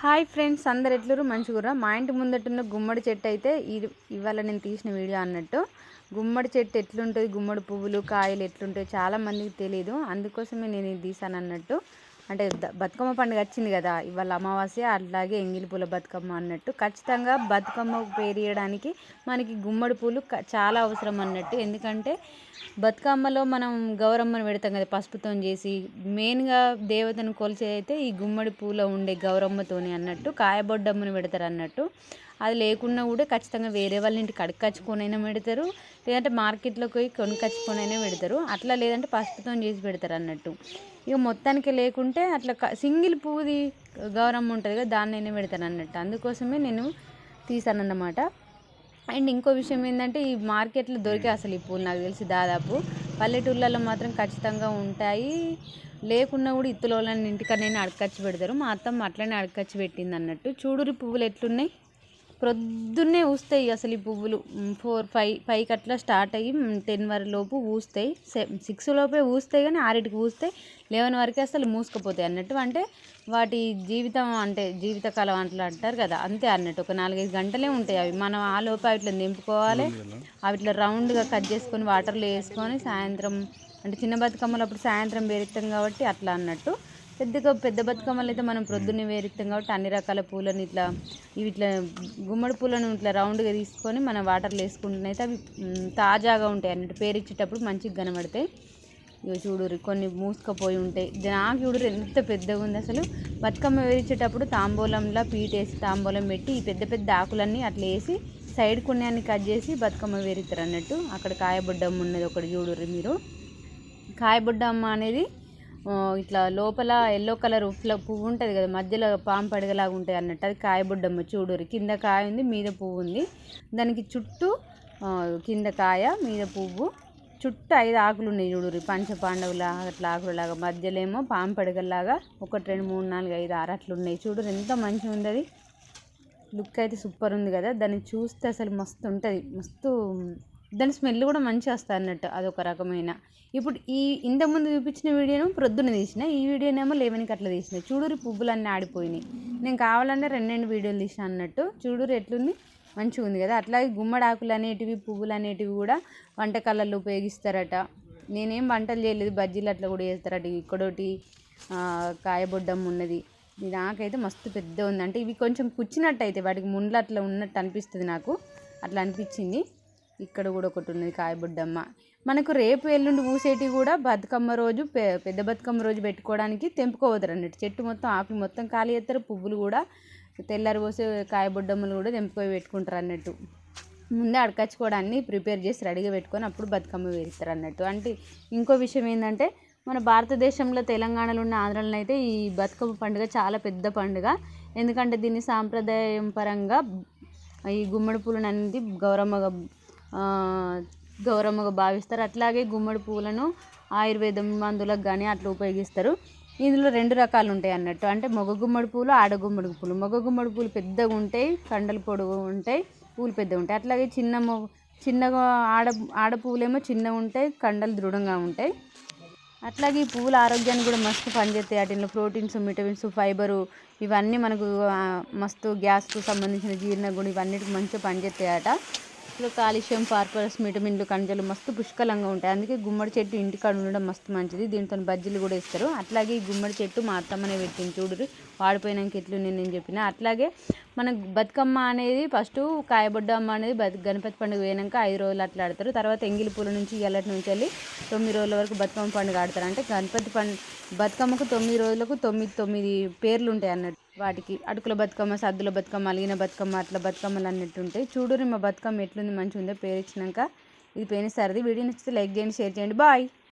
Hi friends అందరు ఎట్లరు మంచిగురా మా ఇంటి ముందట్టున్న గుమ్మడి చెట్టు అయితే ఇది ఇవాళ నేను తీసిన వీడియో అన్నట్టు. గుమ్మడి చెట్టు ఎట్లుంటుంది? గుమ్మడి పువ్వులు కాయలు ఎట్లుంటాయి చాలా మందికి తెలియదు అందుకోసమే నేను ఇది తీసాను అన్నట్టు. అంటే బతుకమ్మ పండుగ వచ్చింది కదా ఇవాళ అమావాస్య అట్లాగే ఎంగిలి పూల బతుకమ్మ అన్నట్టు. ఖచ్చితంగా బతుకమ్మ పేరియడానికి మనకి గుమ్మడి పూలు చాలా అవసరం అన్నట్టు. ఎందుకంటే బతుకమ్మలో మనం గౌరమ్మను పెడతాం కదా పసుపుతో చేసి. మెయిన్గా దేవతను కొలిచేదైతే ఈ గుమ్మడి పూల ఉండే గౌరమ్మతోని అన్నట్టు కాయబొడ్డమ్మను పెడతారు అన్నట్టు. అది లేకున్నా కూడా ఖచ్చితంగా వేరే వాళ్ళ ఇంటికి కడుక్కచ్చుకొనైనా పెడతారు. లేదంటే మార్కెట్లోకి పోయి కొనుక్కొచ్చుకొనైనా పెడతారు. అట్లా లేదంటే పసుపుతో చేసి పెడతారు అన్నట్టు. ఇక మొత్తానికి లేకుంటే అట్లా క- సింగిల్ పువ్వుది గౌరమ్మ ఉంటుంది కదా దాన్నైనా పెడతారు అన్నట్టు. అందుకోసమే నేను తీసాను అన్నమాట. అండ్ ఇంకో విషయం ఏంటంటే ఈ మార్కెట్లో దొరికే అసలు ఈ పూలు నాకు తెలిసి దాదాపు పల్లెటూళ్ళలో మాత్రం ఖచ్చితంగా ఉంటాయి. లేకున్నా కూడా ఇత్తులోళ్ళని ఇంటికన్నా అడకచ్చి పెడతారు. మా అత్తమ్మ అట్లనే అడకచ్చి పెట్టింది అన్నట్టు. చూడురి పువ్వులు ఎట్లున్నాయి? ప్రొద్దున్నే ఊస్తాయి అసలు ఈ పువ్వులు. ఫోర్ ఫైవ్ ఫైవ్కి అట్లా స్టార్ట్ అయ్యి టెన్ వరకు లోపు ఊస్తాయి. సిక్స్ లోపే ఊస్తాయి కానీ ఆరింటికి ఊస్తాయి. లెవెన్ వరకే అసలు మూసుకుపోతాయి అన్నట్టు. అంటే వాటి జీవితం అంటే జీవితకాలం అట్లా అంటారు కదా అంతే అన్నట్టు. ఒక నాలుగైదు గంటలే ఉంటాయి అవి. మనం ఆ లోపు అవిట్లా నింపుకోవాలి. అవిట్లా రౌండ్గా కట్ చేసుకొని వాటర్లో వేసుకొని సాయంత్రం అంటే చిన్న బతుకమ్మలు అప్పుడు సాయంత్రం వేరుతాం కాబట్టి అట్లా అన్నట్టు. పెద్దగా పెద్ద బతుకమ్మలు అయితే మనం ప్రొద్దున్నే వేరుతాం కాబట్టి అన్ని రకాల పూలను ఇట్లా ఇవి ఇట్లా గుమ్మడి పూలను ఇట్లా రౌండ్గా తీసుకొని మనం వాటర్లో వేసుకుంటున్న అయితే అవి తాజాగా ఉంటాయి అన్నట్టు. పేరిచ్చేటప్పుడు మంచిగా కనబడతాయి. ఇవి చూడుర్రి కొన్ని మూసుకపోయి ఉంటాయి. నాకు చూడుర్రి ఎంత పెద్దగా ఉంది అసలు. బతుకమ్మ వేరించేటప్పుడు తాంబూలంలో పీటేసి తాంబూలం పెట్టి ఈ పెద్ద పెద్ద ఆకులన్నీ అట్లా వేసి సైడ్ కొన్యాన్ని కట్ చేసి బతుకమ్మ వేరుతారు అన్నట్టు. అక్కడ కాయబొడ్డమ్మ ఉన్నది ఒకటి చూడుర్రి మీరు. కాయబొడ్డమ్మ అనేది ఇట్లా లోపల ఎల్లో కలర్ పువ్వు ఉంటుంది కదా మధ్యలో పాము పడగలాగా ఉంటుంది అన్నట్టు అది కాయబుడ్డమ్మ చూడురి. కింద కాయ ఉంది మీద పువ్వు ఉంది. దానికి చుట్టూ కింద కాయ మీద పువ్వు. చుట్టూ ఐదు ఆకులు ఉన్నాయి చూడురి పంచ పాండవుల అట్లా ఆకులలాగా. మధ్యలో ఏమో పాము పడగలాగా ఒకటి రెండు మూడు నాలుగు ఐదు ఆరు అట్లు ఉన్నాయి చూడురు. ఎంత మంచిగా ఉంది అది. లుక్ అయితే సూపర్ ఉంది కదా. దాన్ని చూస్తే అసలు మస్తు ఉంటుంది. మస్తు దాని స్మెల్ కూడా మంచి వస్తుంది అన్నట్టు అదొక రకమైన. ఇప్పుడు ఈ ఇంతకుముందు చూపించిన వీడియోను ప్రొద్దున తీసిన ఈ వీడియోనేమో లెవెన్కి అట్లా తీసిన. చూడురు పువ్వులన్నీ ఆడిపోయినాయి. నేను కావాలన్నా రెండు రెండు వీడియోలు తీసిన అన్నట్టు. చూడురు ఎట్లుంది? మంచిగా ఉంది కదా. అట్లాగే గుమ్మడాకులు అనేటివి పువ్వులు అనేటివి కూడా వంటకాలలో ఉపయోగిస్తారట. నేనేం వంటలు చేయలేదు. బజ్జీలు అట్లా కూడా చేస్తారట. ఇక్కడోటి కాయబొడ్డం ఉన్నది. ఇది నాకైతే మస్తు పెద్ద ఉంది. అంటే ఇవి కొంచెం కుచ్చినట్టు అయితే వాటికి ముండ్లు అట్లా ఉన్నట్టు అనిపిస్తుంది నాకు. అట్లా అనిపించింది. ఇక్కడ కూడా ఒకటి ఉన్నది కాయబుడ్డమ్మ. మనకు రేపు ఎల్లుండి పూసేటివి కూడా బతుకమ్మ రోజు పె- పెద్ద బతుకమ్మ రోజు పెట్టుకోవడానికి తెంపుకోవతారు అన్నట్టు. చెట్టు మొత్తం ఆపి మొత్తం ఖాళీ చేస్తారు పువ్వులు కూడా తెల్లారి పోసే కాయబుడ్డమ్మలు కూడా తెంపుకొని పెట్టుకుంటారు అన్నట్టు. ముందే అడకచ్చుకోవడాన్ని ప్రిపేర్ చేసి రెడీగా పెట్టుకొని అప్పుడు బతుకమ్మ వేస్తారు అన్నట్టు. అంటే ఇంకో విషయం ఏంటంటే మన భారతదేశంలో తెలంగాణలో ఉన్న ఆంధ్రలో అయితే ఈ బతుకమ్మ పండుగ చాలా పెద్ద పండుగ. ఎందుకంటే దీన్ని సాంప్రదాయం పరంగా ఈ గుమ్మడి పూలను అనేది గౌరమ్మగా గౌరవముగా భావిస్తారు. అట్లాగే గుమ్మడి పూలను ఆయుర్వేదం మందులకు కానీ అట్లా ఉపయోగిస్తారు. ఇందులో రెండు రకాలు ఉంటాయి అన్నట్టు. అంటే మగ గుమ్మడి పూలు ఆడ గుమ్మడి పూలు. మగ గుమ్మడి పూలు పెద్దగా ఉంటాయి కండలు పొడుగు ఉంటాయి పూలు పెద్దగా ఉంటాయి. అట్లాగే చిన్న చిన్నగా ఆడ ఆడ పువ్వులేమో చిన్నగా ఉంటాయి కండలు దృఢంగా ఉంటాయి. అట్లాగే ఈ పువ్వుల ఆరోగ్యాన్ని కూడా మస్తు పనిచేస్తాయి. వాటిలో ప్రోటీన్స్ విటమిన్స్ ఫైబరు ఇవన్నీ మనకు మస్తు గ్యాస్కు సంబంధించిన జీర్ణ జీర్ణగుణం ఇవన్నిటికి మంచిగా పనిచేస్తాయట. చెట్లు కాల్షియం ఫాస్ఫరస్ విటమిన్లు ఖనిజాలు మస్తు పుష్కలంగా ఉంటాయి. అందుకే గుమ్మడి చెట్టు ఇంటికాడ ఉండడం మస్తు మంచిది. దీంతో బజ్జీలు కూడా ఇస్తారు అట్లాగే ఈ గుమ్మడి చెట్టు మా అత్తమ్మనే పెట్టింది. చూడు వాడిపోయినాక ఎట్లు నేను చెప్పిన. అట్లాగే మన బతుకమ్మ అనేది ఫస్ట్ కాయబొడ్డమ్మ అనేది బతు గణపతి పండుగ పోయినాక ఐదు రోజులు అట్లా ఆడతారు. తర్వాత ఎంగిలి పూల నుంచి ఎల్లటి నుంచి వెళ్ళి తొమ్మిది రోజుల వరకు బతుకమ్మ పండుగ ఆడతారు. అంటే గణపతి పండు బతుకమ్మకు తొమ్మిది రోజులకు తొమ్మిది తొమ్మిది పేర్లు ఉంటాయి అన్నట్టు. వాటికి అటుకుల బతుకమ్మ సద్దుల బతుకమ్మ అలిగిన బతుకమ్మ అట్లా బతుకమ్మలు అన్నట్టు ఉంటాయి చూడురి మా బతుకమ్మ ఎట్లుంది మంచిగా ఉందో పేరు ఇచ్చినాక ఇది పేరు సరిది. వీడియో నచ్చితే లైక్ చేయండి షేర్ చేయండి. బాయ్.